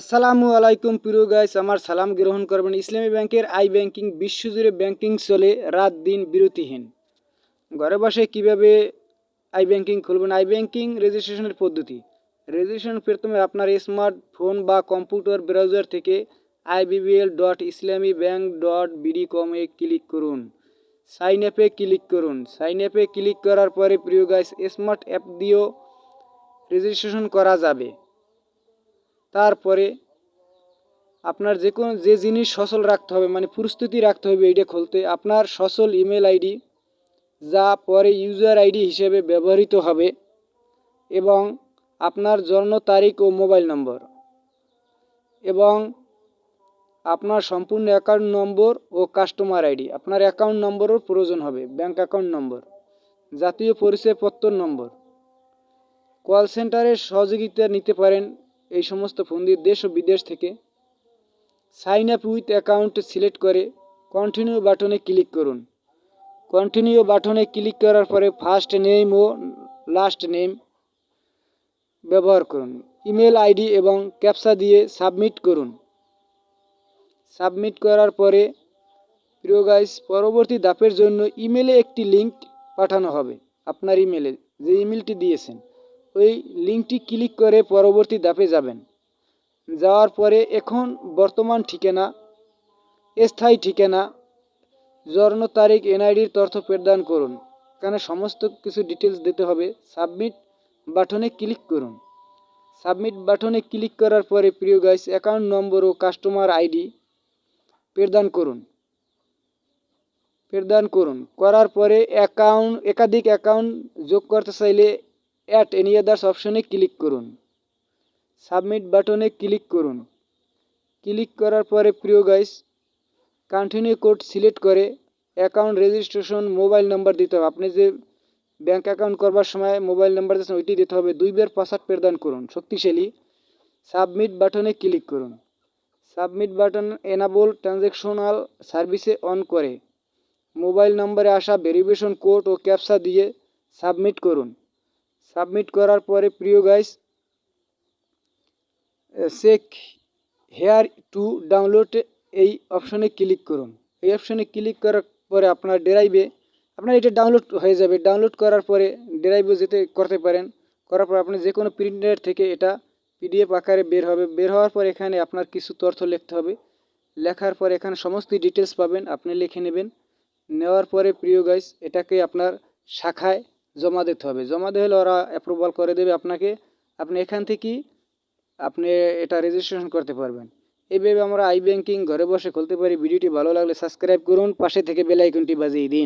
আসসালামু আলাইকুম প্রিয় গাইস আমার সালাম গ্রহণ করবেন ইসলামী ব্যাংকের আই ব্যাংকিং, বিশ্বজুড়ে ব্যাংকিং চলে, রাত দিন বিরতিহীন। ঘরে বসে কীভাবে আই ব্যাংকিং খুলবেন? আই ব্যাংকিং রেজিস্ট্রেশনের পদ্ধতি। রেজিস্ট্রেশন প্রথমে আপনার স্মার্টফোন বা কম্পিউটার ব্রাউজার থেকে IBBL dot Islami bank dot BD কমে ক্লিক করুন। সাইন অ্যাপে ক্লিক করুন। সাইন অ্যাপে ক্লিক করার পরে প্রিয় গাইস স্মার্ট অ্যাপ দিয়েও রেজিস্ট্রেশন করা যাবে। তারপরে আপনার যে কোনো, যে জিনিস সচল রাখতে হবে মানে প্রস্তুতি রাখতে হবে এইটা খুলতে। আপনার সচল ইমেল আইডি যা পরে ইউজার আইডি হিসেবে ব্যবহৃত হবে এবং আপনার জন্ম তারিখ ও মোবাইল নম্বর এবং আপনার সম্পূর্ণ অ্যাকাউন্ট নম্বর ও কাস্টমার আইডি আপনার অ্যাকাউন্ট নম্বরও প্রয়োজন হবে ব্যাঙ্ক অ্যাকাউন্ট নম্বর জাতীয় পরিচয়পত্র নম্বর কল সেন্টারের সহযোগিতা নিতে পারেন এই সমস্ত ফোন দিয়ে দেশ ও বিদেশ থেকে sign up with account select করে কন্টিনিউ বাটনে ক্লিক করুন। কন্টিনিউ বাটনে ক্লিক করার পরে ফার্স্ট নেম ও লাস্ট নেম ব্যবহার করুন। ইমেল আইডি এবং ক্যাপসা দিয়ে সাবমিট করুন। সাবমিট করার পরে প্রিয় গাইস পরবর্তী ধাপের জন্য ইমেলে একটি লিঙ্ক পাঠানো হবে। আপনার ইমেলে যে ইমেলটি দিয়েছেন। ওই লিঙ্কটি ক্লিক করে পরবর্তী ধাপে যাবেন। যাওয়ার পরে এখন বর্তমান ঠিকানা, স্থায়ী ঠিকানা, জন্ম তারিখ, এনআইডির তথ্য প্রদান করুন। এখানে সমস্ত কিছু ডিটেলস দিতে হবে। সাবমিট বাটনে ক্লিক করুন। সাবমিট বাটনে ক্লিক করার পরে প্রিয় গাইস অ্যাকাউন্ট নম্বর ও কাস্টমার আইডি প্রদান করুন। প্রদান করুন। করার পরে অ্যাকাউন্ট একাধিক অ্যাকাউন্ট যোগ করতে চাইলে অ্যাট এনি আদার্স অপশনে ক্লিক করুন। সাবমিট বাটনে ক্লিক করুন। ক্লিক করার পরে প্রিয় গাইস কন্টিনিউ কোড সিলেক্ট করে অ্যাকাউন্ট রেজিস্ট্রেশন মোবাইল নাম্বার দিতে হবে। আপনি যে ব্যাঙ্ক অ্যাকাউন্ট করবার সময় মোবাইল নাম্বার দিচ্ছেন ওইটি দিতে হবে। দুইবার পাসওয়ার্ড প্রদান করুন, শক্তিশালী। সাবমিট বাটনে ক্লিক করুন। সাবমিট বাটন এনাবল ট্রানজ্যাকশনাল সার্ভিসে অন করে। মোবাইল নম্বরে আসা ভেরিফিকেশন কোড ও ক্যাপসা দিয়ে সাবমিট করুন। সাবমিট করার পরে প্রিয় guys check here to download এই অপশনে ক্লিক করুন। এই অপশনে ক্লিক করার পরে আপনার ড্রাইভে আপনার এটা ডাউনলোড হয়ে যাবে। ডাউনলোড করার পরে ড্রাইভে যেতে করতে পারেন। করার পর আপনি যে কোনো প্রিন্টার থেকে এটা পিডিএফ আকারে বের হবে। বের হওয়ার পর এখানে আপনার কিছু তথ্য লিখতে হবে। লেখার পর এখানে সমস্ত ডিটেলস পাবেন, আপনি লিখে নেবেন। নেওয়ার পরে প্রিয় গাইস এটাকে আপনার শাখায় জমা দিতে হবে। জমা দিলে ওরা অ্যাপ্রুভাল করে দেবে আপনাকে। আপনি এখান থেকেই আপনি এটা রেজিস্ট্রেশন করতে পারবেন। এইভাবে আমরা আই ব্যাংকিং ঘরে বসে খুলতে পারি। ভিডিওটি ভালো লাগলে সাবস্ক্রাইব করুন। পাশে থেকে বেল আইকনটি বাজিয়ে দিন।